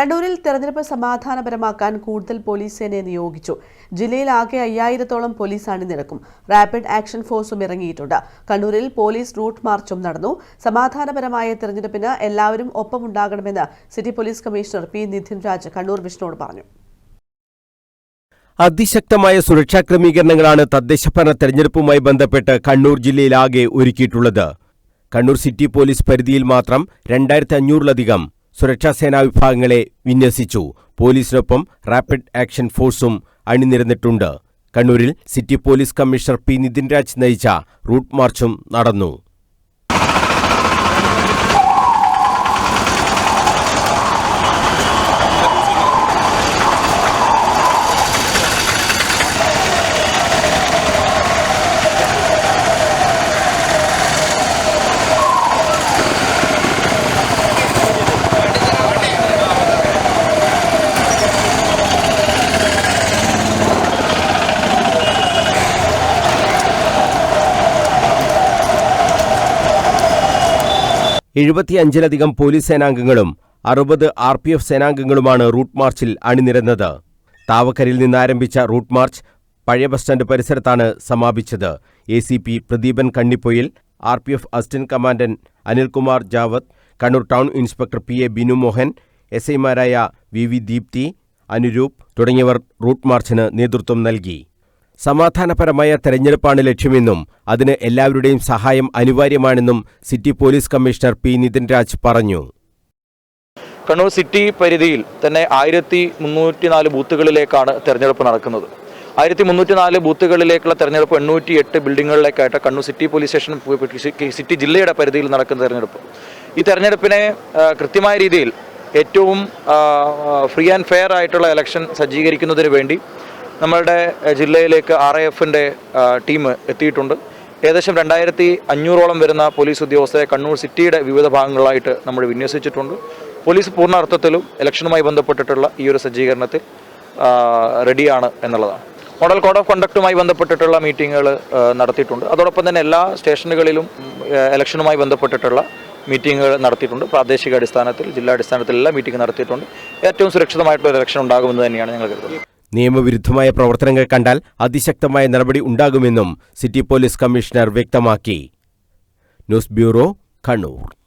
കണ്ണൂരിൽ തെരഞ്ഞെടുപ്പ് സമാധാനപരമാക്കാൻ കൂടുതൽ പോലീസ് സേനയെ നിയോഗിച്ചു. ജില്ലയിൽ ആകെ അയ്യായിരത്തോളം പോലീസ് അണിനിരക്കും. റാപ്പിഡ് ആക്ഷൻ ഫോഴ്സും ഇറങ്ങിയിട്ടുണ്ട്. കണ്ണൂരിൽ പോലീസ് റൂട്ട് മാർച്ചും നടന്നു. സമാധാനപരമായ തെരഞ്ഞെടുപ്പിന് എല്ലാവരും ഒപ്പമുണ്ടാകണമെന്ന് city police commissioner P Nidhin Raj Kannur വിഷ്ണുവോട് പറഞ്ഞു. അതിശക്തമായ സുരക്ഷാ ക്രമീകരണങ്ങളാണ് തദ്ദേശഭരണ തെരഞ്ഞെടുപ്പുമായി ബന്ധപ്പെട്ട് കണ്ണൂർ ജില്ലയിലാകെ ഒരുക്കിയിട്ടുള്ളത്. കണ്ണൂർ സിറ്റി പോലീസ് പരിധിയിൽ മാത്രം രണ്ടായിരത്തി അഞ്ഞൂറിലധികം സുരക്ഷാസേനാ വിഭാഗങ്ങളെ വിന്യസിച്ചു. പോലീസിനൊപ്പം റാപ്പിഡ് ആക്ഷൻ ഫോഴ്സും അണിനിരന്നിട്ടുണ്ട്. കണ്ണൂരിൽ city police commissioner P Nithin Raj നയിച്ച റൂട്ട് മാർച്ചും നടന്നു. എഴുപത്തിയഞ്ചിലധികം പോലീസ് സേനാംഗങ്ങളും അറുപത് ആർ പി എഫ് സേനാംഗങ്ങളുമാണ് റൂട്ട് മാർച്ചിൽ അണിനിരന്നത്. താവക്കരയിൽ നിന്നാരംഭിച്ച റൂട്ട് മാർച്ച് പഴയ ബസ് സ്റ്റാൻഡ് പരിസരത്താണ് സമാപിച്ചത്. A C P Pradeepan Kannippoyil R P F assistant commandant Anilkumar Javath Kannur town inspector P A Binu Mohan S ഐമാരായ വി വി ദീപ്തി അനുരൂപ് തുടങ്ങിയവർ റൂട്ട് മാർച്ചിന് നേതൃത്വം നൽകി. സമാധാനപരമായ തെരഞ്ഞെടുപ്പാണ് ലക്ഷ്യമെന്നും അതിന് എല്ലാവരുടെയും സഹായം അനിവാര്യമാണെന്നും city police commissioner P Nithin Raj പറഞ്ഞു. കണ്ണൂർ സിറ്റി പരിധിയിൽ തന്നെ ആയിരത്തി മുന്നൂറ്റി നാല് ബൂത്തുകളിലേക്കാണ് തെരഞ്ഞെടുപ്പ് നടക്കുന്നത്. ആയിരത്തി മുന്നൂറ്റി നാല് ബൂത്തുകളിലേക്കുള്ള തെരഞ്ഞെടുപ്പ് എണ്ണൂറ്റി എട്ട് ബിൽഡിങ്ങുകളിലേക്കായിട്ട് Kannur city police station city ജില്ലയുടെ പരിധിയിൽ നടക്കുന്ന തെരഞ്ഞെടുപ്പ്. ഈ തെരഞ്ഞെടുപ്പിനെ കൃത്യമായ രീതിയിൽ ഏറ്റവും ഫ്രീ ആൻഡ് ഫെയർ ആയിട്ടുള്ള ഇലക്ഷൻ സജ്ജീകരിക്കുന്നതിന് വേണ്ടി നമ്മളുടെ ജില്ലയിലേക്ക് ആർ ഐ എഫിന്റെ ടീം എത്തിയിട്ടുണ്ട്. ഏകദേശം രണ്ടായിരത്തി അഞ്ഞൂറോളം വരുന്ന പോലീസ് ഉദ്യോഗസ്ഥരെ കണ്ണൂർ സിറ്റിയുടെ വിവിധ ഭാഗങ്ങളിലായിട്ട് നമ്മൾ വിന്യസിച്ചിട്ടുണ്ട്. പോലീസ് പൂർണ അർത്ഥത്തിലും ഇലക്ഷനുമായി ബന്ധപ്പെട്ടിട്ടുള്ള ഈ ഒരു സജ്ജീകരണത്തിൽ റെഡിയാണ് എന്നുള്ളതാണ്. മോഡൽ കോഡ് ഓഫ് കണ്ടക്റ്റുമായി ബന്ധപ്പെട്ടിട്ടുള്ള മീറ്റിങ്ങുകൾ നടത്തിയിട്ടുണ്ട്. അതോടൊപ്പം തന്നെ എല്ലാ സ്റ്റേഷനുകളിലും ഇലക്ഷനുമായി ബന്ധപ്പെട്ടിട്ടുള്ള മീറ്റിങ്ങുകൾ നടത്തിയിട്ടുണ്ട്. പ്രാദേശിക അടിസ്ഥാനത്തിൽ ജില്ലാ അടിസ്ഥാനത്തിൽ എല്ലാ മീറ്റിംഗ് നടത്തിയിട്ടുണ്ട്. ഏറ്റവും സുരക്ഷിതമായിട്ടുള്ള ഇലക്ഷൻ ഉണ്ടാകുമെന്ന് തന്നെയാണ് ഞങ്ങൾ കരുതുന്നത്. നിയമവിരുദ്ധമായ പ്രവർത്തനങ്ങൾ കണ്ടാൽ അതിശക്തമായ നടപടി ഉണ്ടാകുമെന്നും സിറ്റി പോലീസ് കമ്മീഷണർ വ്യക്തമാക്കി. News bureau Kannur.